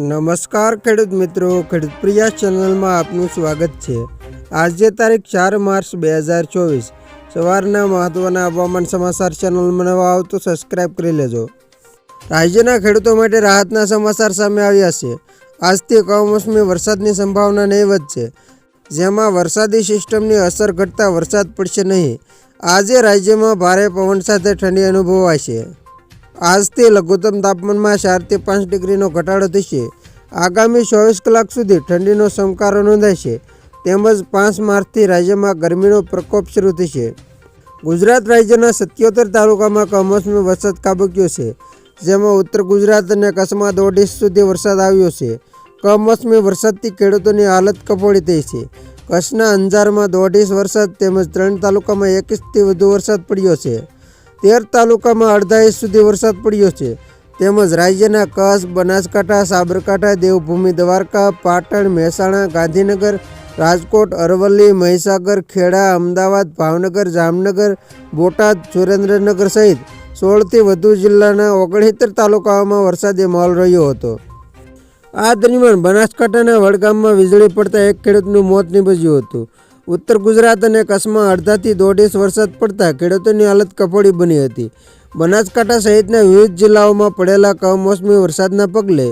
નમસ્કાર ખેડૂત મિત્રો, ખેડૂત પ્રિયા ચેનલમાં આપનું સ્વાગત છે. આજે તારીખ ચાર માર્ચ બે હજાર ચોવીસ. સવારના મહત્ત્વના હવામાન સમાચાર ચેનલમાં નવા આવો તો સબસ્ક્રાઈબ કરી લેજો. રાજ્યના ખેડૂતો માટે રાહતના સમાચાર સામે આવ્યા છે. આજથી કમોસમી વરસાદની સંભાવના નહીવત છે. જેમાં વરસાદી સિસ્ટમની અસર ઘટતા વરસાદ પડશે નહીં. આજે રાજ્યમાં ભારે પવન સાથે ઠંડી અનુભવાય છે આજથી લઘુત્તમ તાપમાનમાં ચારથી પાંચ ડિગ્રીનો ઘટાડો થશે. આગામી ચોવીસ કલાક સુધી ઠંડીનો સમકારો નોંધાશે. તેમજ પાંચ માર્ચથી રાજ્યમાં ગરમીનો પ્રકોપ શરૂ થશે. ગુજરાત રાજ્યના સત્યોતેર તાલુકામાં કમોસમી વરસાદ કાબક્યો છે, જેમાં ઉત્તર ગુજરાત અને કચ્છમાં દોઢ સુધી વરસાદ આવ્યો છે. કમોસમી વરસાદથી ખેડૂતોની હાલત કફોડી થઈ છે. કચ્છના અંજારમાં દોઢ વરસાદ તેમજ ત્રણ તાલુકામાં એક ઇંચથી વધુ વરસાદ પડ્યો છે. તેર તાલુકામાં અડધા ઇંચ સુધી વરસાદ પડ્યો છે. તેમજ રાજ્યના કચ્છ, બનાસકાંઠા, સાબરકાંઠા, દેવભૂમિ, દ્વારકા, પાટણ, મહેસાણા, ગાંધીનગર, રાજકોટ, અરવલ્લી, મહીસાગર, ખેડા, અમદાવાદ, ભાવનગર, જામનગર, બોટાદ, સુરેન્દ્રનગર સહિત સોળથી વધુ જિલ્લાના ઓગણસિત્તેર તાલુકાઓમાં વરસાદી માહોલ રહ્યો હતો. આ દરમિયાન બનાસકાંઠાના વડગામમાં વીજળી પડતા એક ખેડૂતનું મોત નીપજ્યું હતું. ઉત્તર ગુજરાત અને કચ્છમાં અડધાથી દોઢ ઇંચ વરસાદ પડતા ખેડૂતોની હાલત કફોડી બની હતી. બનાસકાંઠા સહિતના વિવિધ જિલ્લાઓમાં પડેલા કમોસમી વરસાદના પગલે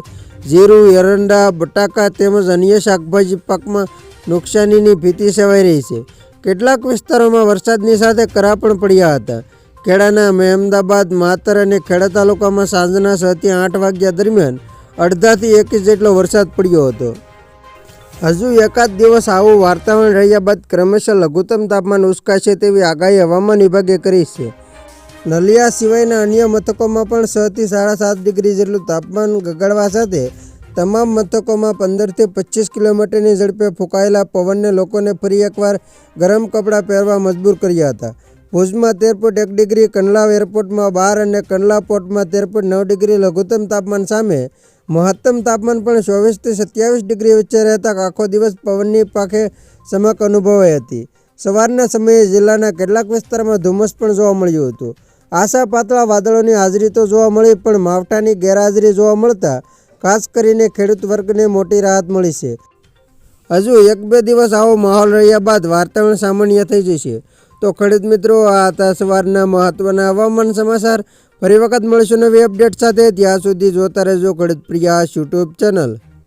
જીરું, એરંડા, બટાકા તેમજ અન્ય શાકભાજી પાકમાં નુકસાનીની ભીતિ સેવાઈ રહી છે. કેટલાક વિસ્તારોમાં વરસાદની સાથે કરા પણ પડ્યા હતા. ખેડાના મહેમદાબાદ, માતર અને ખેડા તાલુકામાં સાંજના છથી આઠ વાગ્યા દરમિયાન અડધાથી એક જેટલો વરસાદ પડ્યો હતો. હજુ એકાદ દિવસ આવું વાતાવરણ રહ્યા બાદ ક્રમશઃ લઘુત્તમ તાપમાન ઉચકાશે તેવી આગાહી હવામાન વિભાગે કરી છે. નલિયા સિવાયના અન્ય મથકોમાં પણ છ થી સાડા સાત ડિગ્રી જેટલું તાપમાન ગગડવા સાથે તમામ મથકોમાં પંદરથી પચીસ કિલોમીટરની ઝડપે ફૂંકાયેલા પવનને લોકોને ફરી એકવાર ગરમ કપડાં પહેરવા મજબૂર કર્યા હતા. ભુજમાં તેર પોઈન્ટ એક ડિગ્રી, કંડલાવ એરપોર્ટમાં બાર અને કંડલા પોર્ટમાં તેર પોઈન્ટ નવ ડિગ્રી લઘુત્તમ તાપમાન સામે મહત્તમ તાપમાન પણ ચોવીસથી સત્યાવીસ ડિગ્રી વચ્ચે રહેતા આખો દિવસ પવનની પાખે ચમક અનુભવાઈ હતી. સવારના સમયે જિલ્લાના કેટલાક વિસ્તારમાં ધુમ્મસ પણ જોવા મળ્યું હતું. આશા પાતળા વાદળોની હાજરી તો જોવા મળી, પણ માવઠાની ગેરહાજરી જોવા મળતા ખાસ કરીને ખેડૂત વર્ગને મોટી રાહત મળી છે. હજુ એક બે દિવસ આવો માહોલ રહ્યા બાદ વાતાવરણ સામાન્ય થઈ જશે. તો ખેડૂત મિત્રો, આ હતા સવારના મહત્વના હવામાન સમાચાર. ફરી વખત મળીશું નવી અપડેટ સાથે. ત્યાં સુધી જોતા રહેજો ખેડૂત પ્રિયા યુટ્યુબ ચેનલ.